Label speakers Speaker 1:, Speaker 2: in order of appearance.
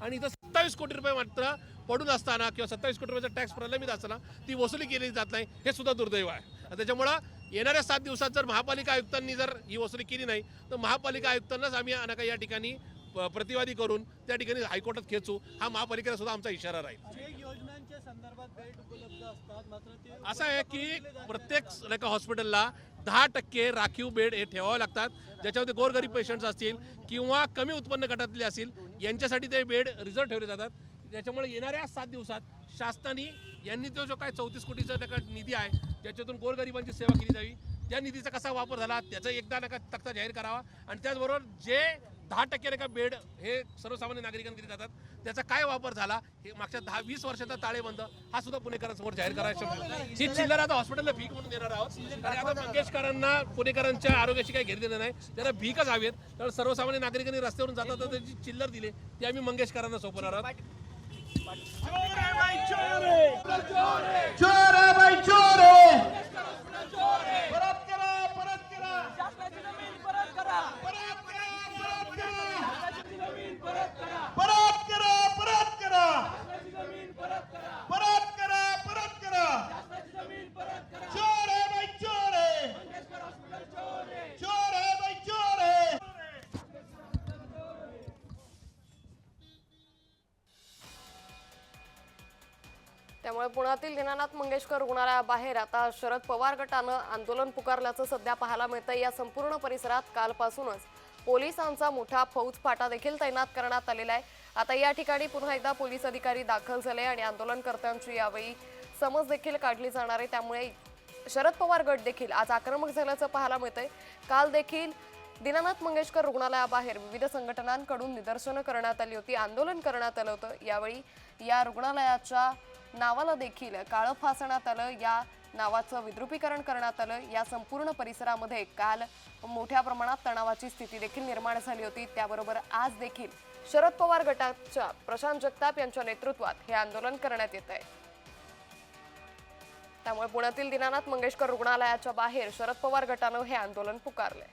Speaker 1: आणि इथं सत्तावीस कोटी रुपये मात्र पडून असताना किंवा सत्तावीस कोटी रुपयाचा टॅक्स प्रलंबित असताना ती वसुली केली जात नाही हे सुद्धा दुर्दैव आहे. त्याच्यामुळं येणाऱ्या सात दिवसात जर महापालिका आयुक्तांनी जर ही वसुली केली नाही तर महापालिका आयुक्तांनाच आम्ही अनाका या ठिकाणी प्रतिवादी करून त्या ठिकाणी हायकोर्टात खेचू हा महापालिकेला सुद्धा आमचा इशारा राहील. असं आहे की प्रत्येक नाही का हॉस्पिटलला दहा टक्के राखीव बेड हे ठेवावे लागतात ज्याच्यामध्ये गोरगरीब पेशंट्स असतील किंवा कमी उत्पन्न गटातले असतील यांच्यासाठी ते बेड रिझर्व ठेवले जातात. त्याच्यामुळे येणाऱ्या सात दिवसात शासनाने यांनी तो जो काय चौतीस कोटीचा नाही निधी आहे ज्याच्यातून गोरगरिबांची सेवा केली जावी त्या निधीचा कसा वापर झाला त्याचा एकदा नका तक्ता जाहीर करावा. आणि त्याचबरोबर जे दहा टक्के नाही का बेड हे सर्वसामान्य नागरिकांना दिले जातात. त्याचा काय वापर झाला? हे मागच्या दहा वीस वर्षाचा ताळेबंद हा सुद्धा पुणेकरांसमोर जाहीर करायचा ही चिल्लर आता हॉस्पिटलला भीक म्हणून देणार आहोत. आणि आता मंगेशकरांना पुणेकरांच्या आरोग्याशी काही घेर देणं नाही. त्यांना भीकच हवेत. तर सर्वसामान्य नागरिकांनी रस्त्यावरून जातात तर त्याची चिल्लर दिली ते आम्ही मंगेशकरांना सोपवणार आहोत.
Speaker 2: त्यामुळे पुण्यातील दीनानाथ मंगेशकर रुग्णालयाबाहेर आता शरद पवार गटानं आंदोलन पुकारल्याचं सध्या पाहायला मिळतं या संपूर्ण परिसरात कालपासूनच पोलिसांचा मोठा फौज फाटा देखील तैनात करण्यात आलेला आहे. आता या ठिकाणी पुन्हा एकदा पोलीस अधिकारी दाखल झाले आणि आंदोलनकर्त्यांची यावेळी समज देखील काढली जाणार आहे. त्यामुळे शरद पवार गट देखील आज आक्रमक झाल्याचं पाहायला मिळतंय. काल देखील दीनानाथ मंगेशकर रुग्णालयाबाहेर विविध संघटनांकडून निदर्शनं करण्यात आली होती आंदोलन करण्यात आलं होतं. यावेळी या रुग्णालयाच्या नावाला देखील काळं फासण्यात आलं या नावाचं विद्रुपीकरण करण्यात आलं. या संपूर्ण परिसरामध्ये काल मोठ्या प्रमाणात तणावाची स्थिती देखील निर्माण झाली होती. त्याबरोबर आज देखील शरद पवार गटाच्या प्रशांत जगताप यांच्या नेतृत्वात हे आंदोलन करण्यात येत आहे. त्यामुळे पुण्यातील दीनानाथ मंगेशकर रुग्णालयाच्या बाहेर शरद पवार गटानं हे आंदोलन पुकारलंय.